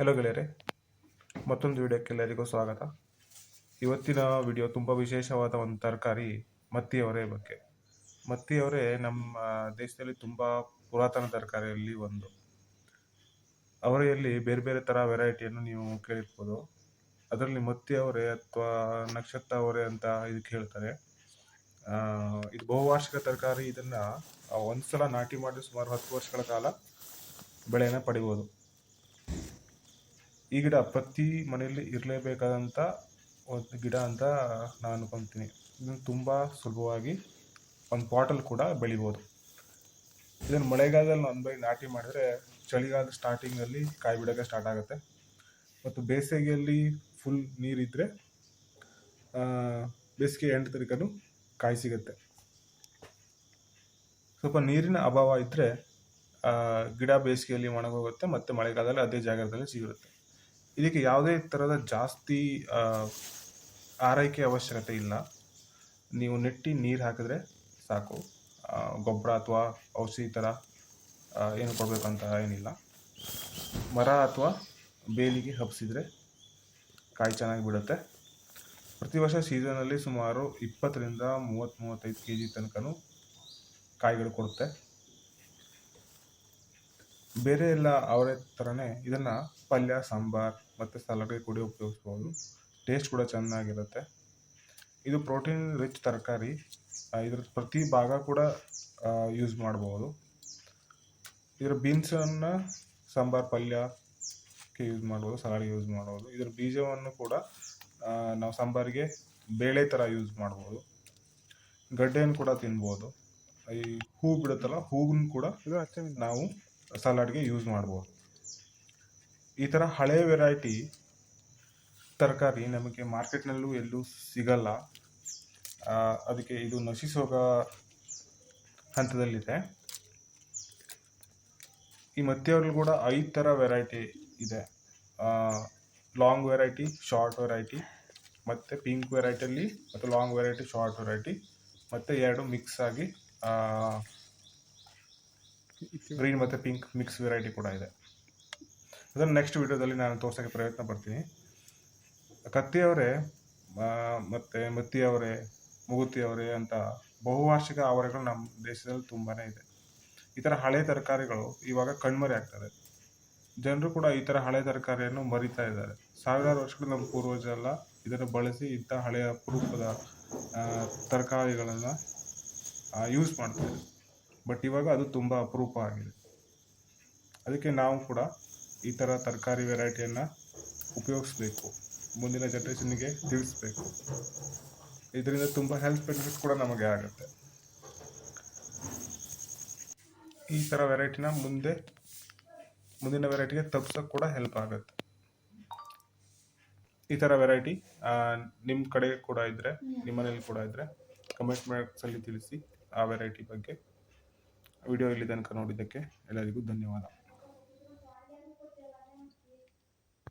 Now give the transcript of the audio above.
Hello ಗೆಳೆಯರೆ, ಮತ್ತೊಂದು ವಿಡಿಯೋಕ್ಕೆ ಎಲ್ಲರಿಗೂ ಸ್ವಾಗತ. ಇವತ್ತಿನ ವಿಡಿಯೋ ತುಂಬ ವಿಶೇಷವಾದ ಒಂದು ತರಕಾರಿ ಮತ್ತಿಯವರೆ ಬಗ್ಗೆ. ಮತ್ತಿಯವರೆ ನಮ್ಮ ದೇಶದಲ್ಲಿ ತುಂಬ ಪುರಾತನ ತರಕಾರಿಯಲ್ಲಿ ಒಂದು. ಅವರೆಯಲ್ಲಿ ಬೇರೆ ಬೇರೆ ಥರ ವೆರೈಟಿಯನ್ನು ನೀವು ಕೇಳಿರ್ಬೋದು. ಅದರಲ್ಲಿ ಮತ್ತಿ ಅವರೆ ಅಥವಾ ನಕ್ಷತ್ರ ಅವರೇ ಅಂತ ಇದಕ್ಕೆ ಹೇಳ್ತಾರೆ. ಇದು ಬಹುವಾರ್ಷಿಕ ತರಕಾರಿ ಇದನ್ನು ಒಂದು ಸಲ ನಾಟಿ ಮಾಡಿ ಸುಮಾರು ಹತ್ತು ವರ್ಷಗಳ ಕಾಲ ಬೆಳೆಯನ್ನು ಪಡಿಬೋದು. ಈ ಗಿಡ ಪ್ರತಿ ಮನೆಯಲ್ಲಿ ಇರಲೇಬೇಕಾದಂಥ ಒಂದು ಗಿಡ ಅಂತ ನಾನು ಅನ್ಕೊತೀನಿ. ಇದನ್ನು ತುಂಬ ಸುಲಭವಾಗಿ ಒಂದು ಪಾಟಲ್ಲಿ ಕೂಡ ಬೆಳಿಬೋದು. ಇದನ್ನು ಮಳೆಗಾಲದಲ್ಲಿ ಒಂದು ಬೈ ನಾಟಿ ಮಾಡಿದ್ರೆ ಚಳಿಗಾಲದ ಸ್ಟಾರ್ಟಿಂಗಲ್ಲಿ ಕಾಯಿ ಬಿಡೋಕ್ಕೆ ಸ್ಟಾರ್ಟ್ ಆಗುತ್ತೆ. ಮತ್ತು ಬೇಸಿಗೆಯಲ್ಲಿ ಫುಲ್ ನೀರಿದ್ದರೆ ಬೇಸಿಗೆ ಎಂಟು ತನಕನೂ ಕಾಯಿ ಸಿಗುತ್ತೆ. ಸ್ವಲ್ಪ ನೀರಿನ ಅಭಾವ ಇದ್ದರೆ ಗಿಡ ಬೇಸಿಗೆಯಲ್ಲಿ ಒಣಗೋಗುತ್ತೆ, ಮತ್ತು ಮಳೆಗಾಲದಲ್ಲಿ ಅದೇ ಜಾಗದಲ್ಲಿ ಸಿಗುತ್ತೆ. ಇದಕ್ಕೆ ಯಾವುದೇ ಥರದ ಜಾಸ್ತಿ ಆರೈಕೆ ಅವಶ್ಯಕತೆ ಇಲ್ಲ. ನೀವು ನೆಟ್ಟಿ ನೀರು ಹಾಕಿದ್ರೆ ಸಾಕು. ಗೊಬ್ಬರ ಅಥವಾ ಔಷಧಿ ಥರ ಏನು ಕೊಡಬೇಕಂತ ಏನಿಲ್ಲ. ಮರ ಅಥವಾ ಬೇಲಿಗೆ ಹಬ್ಸಿದ್ರೆ ಕಾಯಿ ಚೆನ್ನಾಗಿ ಬಿಡುತ್ತೆ. ಪ್ರತಿ ವರ್ಷ ಸೀಸನಲ್ಲಿ ಸುಮಾರು ಇಪ್ಪತ್ತರಿಂದ ಮೂವತ್ತು ಮೂವತ್ತೈದು ಕೆ ಜಿ ತನಕನೂ ಕಾಯಿಗಳು ಕೊಡುತ್ತೆ. ಬೇರೆ ಎಲ್ಲ ಅವರೇ ಥರನೇ ಇದನ್ನು ಪಲ್ಯ, ಸಾಂಬಾರ್ ಮತ್ತು ಸಲಾಡ್ಗೆ ಕೂಡ ಉಪಯೋಗಿಸ್ಬೋದು. ಟೇಸ್ಟ್ ಕೂಡ ಚೆನ್ನಾಗಿರುತ್ತೆ. ಇದು ಪ್ರೋಟೀನ್ ರಿಚ್ ತರಕಾರಿ. ಇದರ ಪ್ರತಿ ಭಾಗ ಕೂಡ ಯೂಸ್ ಮಾಡ್ಬೋದು. ಇದರ ಬೀನ್ಸನ್ನು ಸಾಂಬಾರ್ ಪಲ್ಯಕ್ಕೆ ಯೂಸ್ ಮಾಡ್ಬೋದು ಸಲಾಡ್ಗೆ ಯೂಸ್ ಮಾಡ್ಬೋದು. ಇದರ ಬೀಜವನ್ನು ಕೂಡ ನಾವು ಸಾಂಬಾರಿಗೆ ಬೇಳೆ ಥರ ಯೂಸ್ ಮಾಡ್ಬೋದು. ಗಡ್ಡೆಯನ್ನು ಕೂಡ ತಿನ್ಬೋದು. ಈ ಹೂ ಬಿಡುತ್ತಲ್ಲ ಹೂವನ್ನು ಕೂಡ ನಾವು ಸಲಾಡ್ಗೆ ಯೂಸ್ ಮಾಡ್ಬೋದು. ಈ ಥರ ಹಳೆ ವೆರೈಟಿ ತರಕಾರಿ ನಮಗೆ ಮಾರ್ಕೆಟ್ನಲ್ಲೂ ಎಲ್ಲೂ ಸಿಗಲ್ಲ. ಅದಕ್ಕೆ ಇದು ನಶಿಸೋಗ ಹಂತದಲ್ಲಿದೆ. ಈ ಮತ್ತೆಯವ್ರಲ್ಲಿ ಕೂಡ ಐದು ಥರ ವೆರೈಟಿ ಇದೆ. ಲಾಂಗ್ ವೆರೈಟಿ ಶಾರ್ಟ್ ವೆರೈಟಿ ಮತ್ತು ಪಿಂಕ್ ವೆರೈಟಿಯಲ್ಲಿ ಮತ್ತು ಲಾಂಗ್ ವೆರೈಟಿ ಶಾರ್ಟ್ ವೆರೈಟಿ ಮತ್ತು ಎರಡು ಮಿಕ್ಸ್ ಆಗಿ ಗ್ರೀನ್ ಮತ್ತು ಪಿಂಕ್ ಮಿಕ್ಸ್ ವೆರೈಟಿ ಕೂಡ ಇದೆ. ಅದನ್ನು ನೆಕ್ಸ್ಟ್ ವಿಡಿಯೋದಲ್ಲಿ ನಾನು ತೋರ್ಸೋಕ್ಕೆ ಪ್ರಯತ್ನ ಪಡ್ತೀನಿ. ಕತ್ತಿಯವರೇ ಮತ್ತು ಮತ್ತಿಯವರೇ ಮುಗುತಿಯವರೇ ಅಂತ ಬಹುವಾರ್ಷಿಕ ಆವರೆಗಳು ನಮ್ಮ ದೇಶದಲ್ಲಿ ತುಂಬಾ ಇದೆ. ಈ ಥರ ಹಳೆ ತರಕಾರಿಗಳು ಇವಾಗ ಕಣ್ಮರೆ ಆಗ್ತದೆ. ಜನರು ಕೂಡ ಈ ಥರ ಹಳೆ ತರಕಾರಿಯನ್ನು ಮರಿತಾ ಇದ್ದಾರೆ. ಸಾವಿರಾರು ವರ್ಷಗಳು ನಮ್ಮ ಪೂರ್ವಜರೆಲ್ಲ ಇದನ್ನು ಬಳಸಿ ಇಂಥ ಹಳೆಯ ಅಪರೂಪದ ತರಕಾರಿಗಳನ್ನು ಯೂಸ್ ಮಾಡ್ತಾರೆ ಬಟ್ ಇವಾಗ ಅದು ತುಂಬ ಅಪರೂಪ ಆಗಿದೆ. ಅದಕ್ಕೆ ನಾವು ಕೂಡ ಈ ಥರ ತರಕಾರಿ ವೆರೈಟಿಯನ್ನು ಉಪಯೋಗಿಸ್ಬೇಕು. ಮುಂದಿನ ಜನ್ರೇಷನ್ಗೆ ತಿಳಿಸ್ಬೇಕು. ಇದರಿಂದ ತುಂಬ ಹೆಲ್ತ್ ಬೆನಿಫಿಟ್ ಕೂಡ ನಮಗೆ ಆಗುತ್ತೆ. ಈ ಥರ ವೆರೈಟಿನ ಮುಂದೆ, ಮುಂದಿನ ವೆರೈಟಿಗೆ ತಪ್ಸೋಕ್ಕೆ ಕೂಡ ಹೆಲ್ಪ್ ಆಗುತ್ತೆ. ಈ ಥರ ವೆರೈಟಿ ನಿಮ್ಮ ಕಡೆ ಕೂಡ ಇದ್ದರೆ ನಿಮ್ಮ ಮನೇಲಿ ಕೂಡ ಇದ್ದರೆ ಕಮೆಂಟ್ ಬಾಕ್ಸಲ್ಲಿ ತಿಳಿಸಿ ಆ ವೆರೈಟಿ ಬಗ್ಗೆ. ವಿಡಿಯೋ ಇಲ್ಲಿ ತನಕ ನೋಡಿದ್ದಕ್ಕೆ ಎಲ್ಲರಿಗೂ ಧನ್ಯವಾದ.